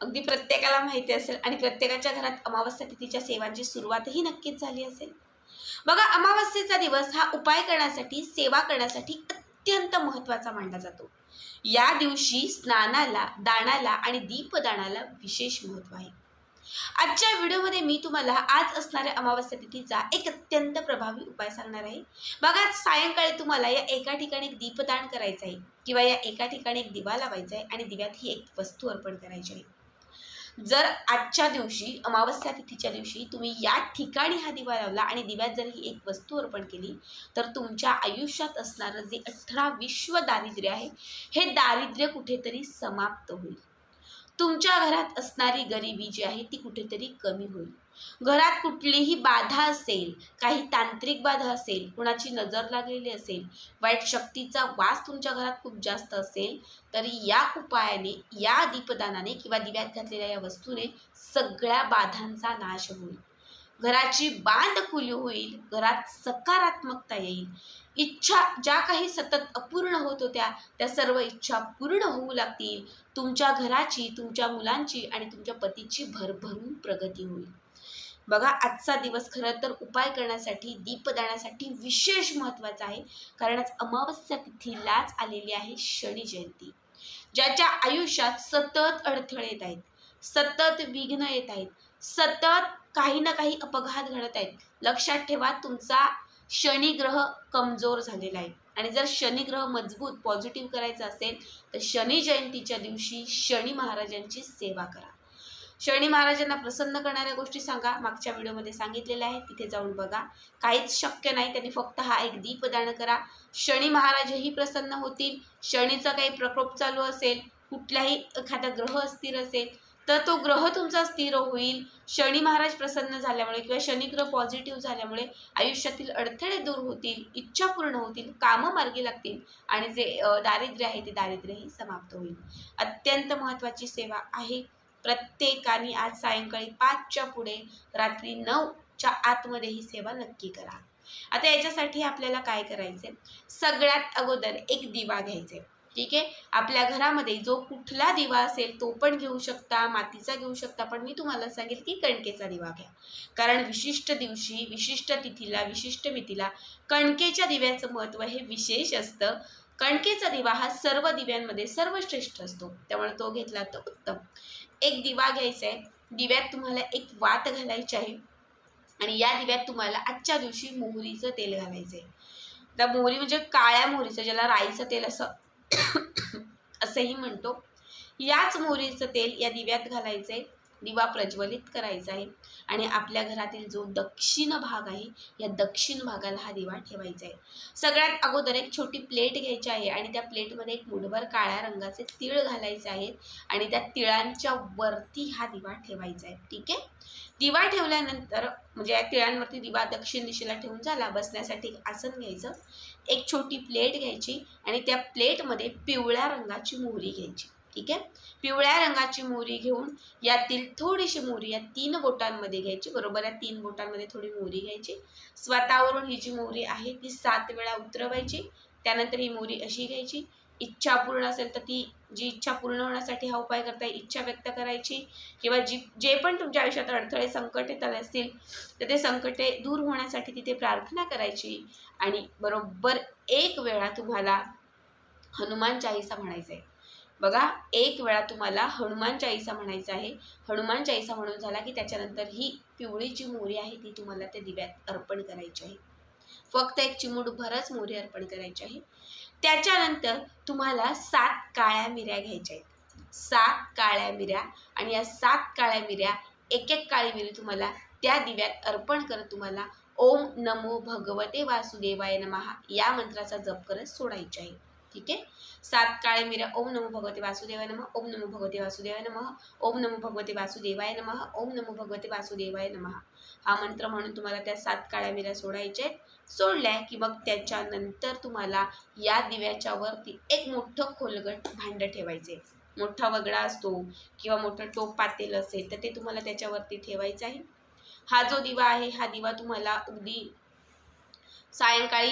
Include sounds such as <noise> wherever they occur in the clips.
अगदी प्रत्येकाला माहिती असेल आणि प्रत्येकाच्या घरात अमावस्या तिथीच्या सेवांची सुरुवातही नक्कीच झाली असेल. बघा अमावस्येचा दिवस हा उपाय करण्यासाठी सेवा करण्यासाठी अत्यंत महत्त्वाचा मानला जातो. या दिवशी स्नानाला दानाला आणि दीपदानाला विशेष महत्त्व आहे. आजच्या व्हिडिओमध्ये मी तुम्हाला आज असणाऱ्या अमावस्या तिथीचा एक अत्यंत प्रभावी उपाय सांगणार आहे. बघा आज सायंकाळी तुम्हाला या एका ठिकाणी एक दीपदान करायचं आहे किंवा या एका ठिकाणी एक दिवा लावायचा आहे आणि दिव्यात ही एक वस्तू अर्पण करायची आहे. जर आजच्या दिवशी अमावस्या तिथीच्या दिवशी तुम्ही या ठिकाणी हा दिवा लावला आणि दिव्यात जर ही एक वस्तू अर्पण केली तर तुमच्या आयुष्यात असणारं जे अठरा विश्व दारिद्र्य आहे हे दारिद्र्य कुठेतरी समाप्त होईल. तुमच्या घरात असणारी गरिबी जी आहे ती कुठेतरी कमी होईल. घरात कुठलीही बाधा असेल काही तांत्रिक बाधा असेल कुणाची नजर लागलेली असेल वाईट शक्तीचा वास तुमच्या घरात खूप जास्त असेल तरी या उपायाने या दीपदानाने किंवा दिव्यात घातलेल्या या वस्तूने सगळ्या बाधांचा नाश होईल. घराची बांध खुली होईल घरात सकारात्मकता येईल. इच्छा ज्या काही सतत अपूर्ण होत होत्या त्या सर्व इच्छा पूर्ण होऊ लागतील. तुमच्या घराची तुमच्या मुलांची आणि तुमच्या पतीची भरभरून प्रगती होईल. बघा आजचा दिवस खरं तर उपाय करण्यासाठी दीपदानासाठी विशेष महत्त्वाचा आहे. कारण आज अमावस्या तिथीलाच आलेली आहे शनी जयंती. ज्याच्या आयुष्यात सतत अडथळे येत आहेत सतत विघ्न येत आहेत. सतत काही ना काही अपघात घडत आहेत. लक्षात ठेवा तुमचा शनिग्रह कमजोर झालेला आहे. आणि जर शनिग्रह मजबूत पॉझिटिव्ह करायचा असेल तर शनी जयंतीच्या दिवशी शनी महाराजांची सेवा करा. शनी महाराजांना प्रसन्न करणाऱ्या गोष्टी सांगा. मागच्या व्हिडिओमध्ये सांगितलेल्या आहेत. तिथे जाऊन बघा. काहीच शक्य नाही. त्यांनी फक्त हा एक दीपदान करा. शनी महाराजही प्रसन्न होतील. शनीचा काही प्रकोप चालू असेल. कुठलाही एखादा ग्रह अस्थिर असेल. तर तो ग्रह तुमचा स्थिर होईल. शनी महाराज प्रसन्न झाल्यामुळे किंवा शनिग्रह पॉझिटिव्ह झाल्यामुळे आयुष्यातील अडथळे दूर होतील इच्छा पूर्ण होतील कामं मार्गी लागतील आणि जे दारिद्र्य आहे ते दारिद्र्यही समाप्त होईल. अत्यंत महत्त्वाची सेवा आहे. प्रत्येकाने आज सायंकाळी पाचच्या पुढे रात्री नऊच्या आतमध्ये ही सेवा नक्की करा. आता याच्यासाठी आपल्याला काय करायचं सगळ्यात अगोदर एक दिवा घ्यायचे ठीक आहे? आपल्या घरामध्ये जो कुठला दिवा असेल तो पण घेऊ शकता मातीचा घेऊ शकता पण मी तुम्हाला सांगेल की कणकेचा दिवा घ्या. कारण विशिष्ट दिवशी विशिष्ट तिथीला विशिष्ट मितीला कणकेच्या दिव्याचं महत्त्व हे विशेष असतं. कणकेचा दिवा हा सर्व दिव्यांमध्ये सर्वश्रेष्ठ असतो. त्यामुळे तो घेतला तर उत्तम. एक दिवा घ्यायचा आहे. दिव्यात तुम्हाला एक वात घालायची आहे. आणि या दिव्यात तुम्हाला आजच्या दिवशी मोहरीचं तेल घालायचं आहे. त्या मोहरी म्हणजे काळ्या मोहरीचं ज्याला राईचं तेल असं <coughs> असंही म्हणतो. याच मोहरीचं तेल या दिव्यात घालायचं आहे दिवा प्रज्वलित करायचा आहे. आणि आपल्या घरातील जो दक्षिण भाग आहे या दक्षिण भागाला हा दिवा ठेवायचा आहे. सगळ्यात अगोदर एक छोटी प्लेट घ्यायची आहे आणि त्या प्लेटमध्ये एक मुठभर काळ्या रंगाचे तिळ घालायचे आहेत आणि त्या तिळांच्या वरती हा दिवा ठेवायचा आहे. ठीक आहे? दिवा ठेवल्यानंतर म्हणजे या तिळांवरती दिवा दक्षिण दिशेला ठेवून झाला बसण्यासाठी आसन घ्यायचं. एक छोटी प्लेट घ्यायची आणि त्या प्लेटमध्ये पिवळ्या रंगाची मोहरी घ्यायची. ठीक आहे? पिवळ्या रंगाची मोहरी घेऊन यातील थोडीशी मोहरी या तीन बोटांमध्ये घ्यायची बरोबर? या तीन बोटांमध्ये थोडी मोहरी घ्यायची. स्वतःवरून ही जी मोहरी आहे ती सात वेळा उतरवायची. त्यानंतर ही मोहरी अशी घ्यायची. इच्छा पूर्ण असेल तर ती जी इच्छा पूर्ण होण्यासाठी हा उपाय करताय इच्छा व्यक्त करायची. किंवा जी जे पण तुमच्या आयुष्यात अडथळे संकट येत असतील तर ते संकटे दूर होण्यासाठी तिथे प्रार्थना करायची. आणि बरोबर एक वेळा तुम्हाला हनुमान चाळीसा म्हणायचं आहे बघा एक वेळा तुम्हाला हनुमान चाळीसा म्हणायचा आहे. हनुमान चाळीसा म्हणून झाला की त्याच्यानंतर ही पिवळी जी मोहरी आहे ती तुम्हाला त्या दिव्यात अर्पण करायची आहे. फक्त एक चिमूटभरच मोहरी अर्पण करायची आहे. त्याच्यानंतर तुम्हाला सात काळ्या मिऱ्या घ्यायच्या आहेत. सात काळ्या मिऱ्या आणि या सात काळ्या मिऱ्या एक एक काळी मिरी तुम्हाला त्या दिव्यात अर्पण करत तुम्हाला ओम नमो भगवते वासुदेवाय नमहा या मंत्राचा जप करत सोडायचे आहे. ठीक आहे? सात काळे मिरा ओम नमो भगवते वासुदेवाय नम ओम नमो भगवते वासुदेवाय नम ओम नमो भगवते वासुदेवाय नमः ओम नमो भगवते वासुदेवाय नमः. हा मंत्र म्हणून तुम्हाला त्या सात काळ्या मिऱ्या सोडायच्या आहेत. सोडल्या की मग त्याच्यानंतर तुम्हाला या दिव्याच्या वरती एक मोठं खोलगट भांडं ठेवायचे. मोठा वगडा असतो किंवा मोठं टोप पातेल असेल तर ते तुम्हाला त्याच्यावरती ठेवायचं आहे. हा जो दिवा आहे हा दिवा तुम्हाला अगदी सायंकाळी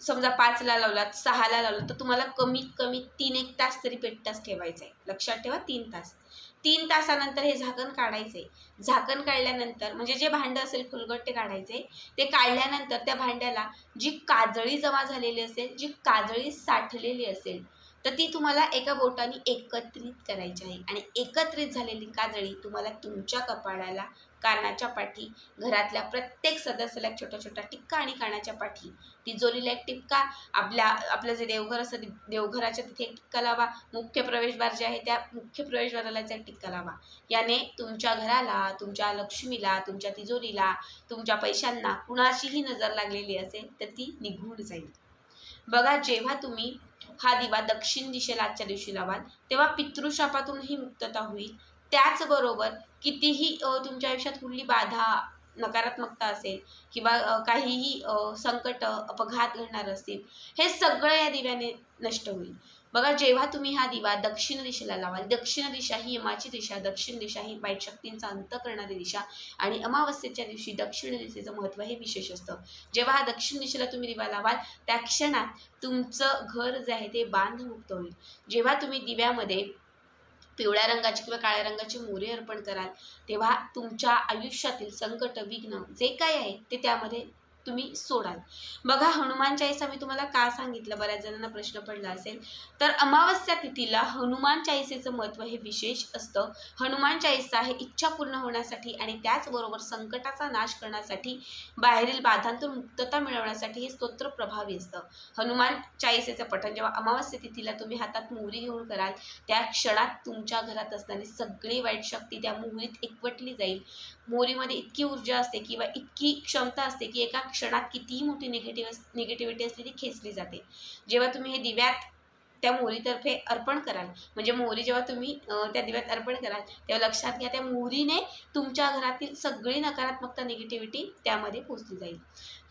समजा पाचला लावलात सहाला लावलात तर तुम्हाला कमीत कमी तीन एक तास तरी पेटताच ठेवायचा आहे लक्षात ठेवा तीन तास. तीन तासानंतर हे झाकण काढायचं आहे झाकण काढल्यानंतर म्हणजे जे भांडं असेल फुलगट ते काढायचे ते काढल्यानंतर त्या भांड्याला जी काजळी जमा झालेली असेल जी काजळी साठलेली असेल तर ती तुम्हाला एका बोटाने एकत्रित करायची आहे. आणि एकत्रित झालेली काजळी तुम्हाला तुमच्या कपाळाला कानाच्या पाठी घरातल्या प्रत्येक सदस्याला एक छोटा छोटा टिक्का आणि कानाच्या पाठी. तिजोरीला एक टिक्का आपल्या आपलं जे देवघर असतं देवघराच्या तिथे एक टिक्का लावा. मुख्य प्रवेशद्वार जे आहे त्या मुख्य प्रवेशद्वारालाच एक टिक्का लावा. याने तुमच्या घराला तुमच्या लक्ष्मीला तुमच्या तिजोरीला तुमच्या पैशांना कुणाशीही नजर लागलेली असेल तर ती निघून जाईल. बघा जेव्हा तुम्ही हा दिवा दक्षिण दिशेला आजच्या दिवशी लावाल तेव्हा पितृशापातूनही मुक्तता होईल. त्याचबरोबर कितीही तुमच्या आयुष्यात कुठली बाधा नकारात्मकता असेल किंवा काहीही संकट अपघात घडणार असतील हे सगळं या दिव्याने नष्ट होईल. बघा जेव्हा तुम्ही हा दिवा दक्षिण दिशेला लावाल दक्षिण दिशा ही यमाची दिशा दक्षिण दिशा ही वाईट शक्तींचा अंत करणारी दिशा आणि अमावस्येच्या दिवशी दक्षिण दिशेचं महत्त्व हे विशेष असतं. जेव्हा हा दक्षिण दिशेला तुम्ही दिवा लावाल त्या क्षणात तुमचं घर जे आहे ते बांधमुक्त होईल. जेव्हा तुम्ही दिव्यामध्ये पिवळ्या रंगाची किंवा काळ्या रंगाची मोरे अर्पण कराल तेव्हा तुमच्या आयुष्यातील संकट विघ्न जे काय आहे ते त्यामध्ये तुम्ही सोडाल. बघा हनुमान चाळीसा मी तुम्हाला का सांगितलं? बऱ्याच जणांना प्रश्न पडला असेल. तर अमावस्या तिथीला हनुमान चाळीसेचं महत्त्व हे विशेष असतं. हनुमान चाळीसा हे इच्छा पूर्ण होण्यासाठी आणि त्याचबरोबर संकटाचा नाश करण्यासाठी बाहेरील बाधांतून मुक्तता मिळवण्यासाठी हे स्तोत्र प्रभावी असतं. हनुमान चाळीसेचं पठण जेव्हा अमावस्या तिथीला तुम्ही हातात मोहरी घेऊन कराल त्या क्षणात तुमच्या घरात असणारी सगळी वाईट शक्ती त्या मोहरीत एकवटली जाईल. मोहरीमध्ये इतकी ऊर्जा असते किंवा इतकी क्षमता असते की एका क्षणात कितीही मोठी निगेटिव्ह निगेटिव्हिटी असली ती खेचली जाते. जेव्हा तुम्ही हे दिव्यात त्या मोहरीतर्फे अर्पण कराल म्हणजे मोहरी जेव्हा तुम्ही त्या दिव्यात अर्पण कराल तेव्हा लक्षात घ्या त्या मोहरीने तुमच्या घरातील सगळी नकारात्मकता निगेटिव्हिटी त्यामध्ये पोचली जाईल.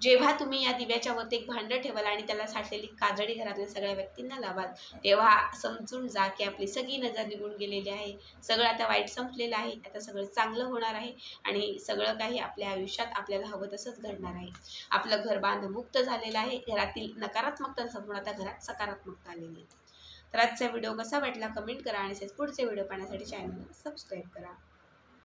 जेव्हा तुम्ही या दिव्याच्या वरती एक भांडं ठेवाल आणि त्याला साठलेली काजळी घरातल्या सगळ्या व्यक्तींना लावाल तेव्हा समजून जा की आपली सगळी नजर निघून गेलेली आहे. सगळं आता वाईट संपलेलं आहे. आता सगळं चांगलं होणार आहे आणि सगळं काही आपल्या आयुष्यात आपल्याला हवं तसंच घडणार आहे. आपलं घर बांधमुक्त झालेलं आहे. घरातील नकारात्मकता संपूर्ण आता घरात सकारात्मकता आलेली आहे. तर आजचा व्हिडिओ कसा वाटला कमेंट करा आणि पुढचे व्हिडिओ पाहण्यासाठी चॅनलला सबस्क्राईब करा.